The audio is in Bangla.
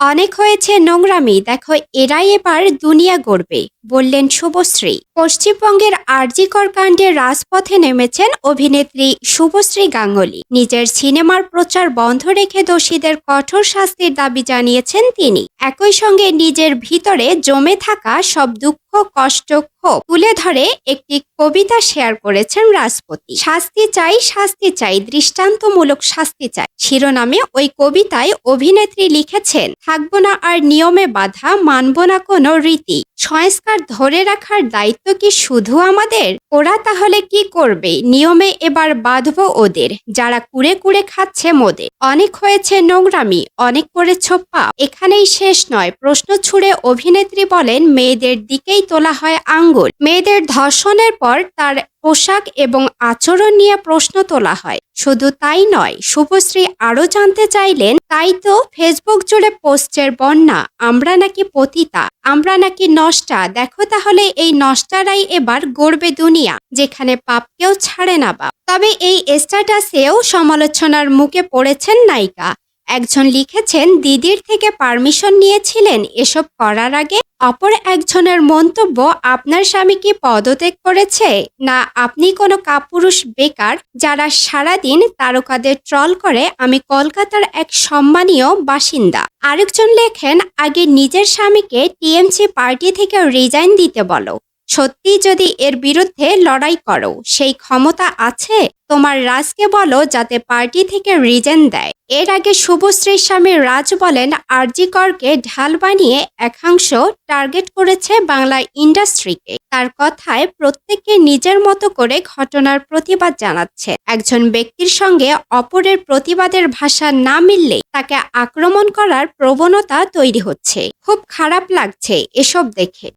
অনেক হয়েছে নোংরামি, দেখো এরাই এবার দুনিয়া গড়বে, বললেন শুভশ্রী। পশ্চিমবঙ্গের আরজিকর কাণ্ডে রাজপথে নেমেছেন অভিনেত্রী শুভশ্রী গাঙ্গুলি। নিজের সিনেমার প্রচার বন্ধ রেখে দোষীদের কঠোর শাস্তির দাবি জানিয়েছেন তিনি। একই সঙ্গে নিজের ভিতরে জমে থাকা সব দুঃখ, কষ্ট, ক্ষোভ তুলে ধরে একটি কবিতা শেয়ার করেছেন রাজপতি। শাস্তি চাই শাস্তি চাই, দৃষ্টান্তমূলক শাস্তি চাই। শিরোনামে ওই কবিতায় অভিনেত্রী লিখেছেন, থাকব না আর নিয়মে বাধা, মানব না কোনো রীতি। সংস্কার ধরে রাখার দায়িত্ব কি শুধু আমাদের? ওরা তাহলে কি করবে? নিয়মে এবার বাঁধবো ওদের, যারা কুড়ে কুড়ে খাচ্ছে মোদে। অনেক হয়েছে নোংরামি, অনেক করেছ পাপ। এখানেই শেষ নয়। প্রশ্ন ছুড়ে অভিনেত্রী বলেন, মেয়েদের দিকেই তোলা হয় আঙ্গুল। মেয়েদের ধর্ষণের পর তার পোশাক এবং আচরণ নিয়ে প্রশ্ন তোলা হয়। শুধু তাই নয়, শুভশ্রী আরও জানতে চাইলেন, তাই তো ফেসবুক জুড়ে পোস্টের বন্যা, আমরা নাকি পতিতা, আমরা নাকি নষ্টা, দেখো তাহলে এই নষ্টারাই এবার গড়বে দুনিয়া, যেখানে পাপকেও ছাড়ে না বাপ। তবে এই স্ট্যাটাসেও সমালোচনার মুখে পড়েছেন নায়িকা একজন লিখেছেন, দিদির থেকে পারমিশন নিয়েছিলেন, এসব করার আগে অপর একজনের মন্তব্য, আপনার স্বামী কি পদত্যাগ করেছে? না, আপনি কোনো কাপুরুষ বেকার যারা সারাদিন তারকাদের ট্রল করে, আমি কলকাতার এক সম্মানীয় বাসিন্দা। আরেকজন লেখেন, আগে নিজের স্বামীকে টিএমসি পার্টি থেকে রিজাইন দিতে বলো। সত্যি যদি এর বিরুদ্ধে লড়াই করো, সেই ক্ষমতা আছে? তোমার রাজকে বলো যাতে পার্টি থেকে রিজেন দেয়। এর আগে শুভশ্রীর স্বামী রাজ বলেন আরজি করকে ঢাল বানিয়ে একাংশ টার্গেট করেছে বাংলা ইন্ডাস্ট্রিকে। তার কথায় প্রত্যেককে নিজের মতো করে ঘটনার প্রতিবাদ জানাচ্ছে। একজন ব্যক্তির সঙ্গে অপরের প্রতিবাদের ভাষা না মিললে তাকে আক্রমণ করার প্রবণতা তৈরি হচ্ছে। খুব খারাপ লাগছে এসব দেখে।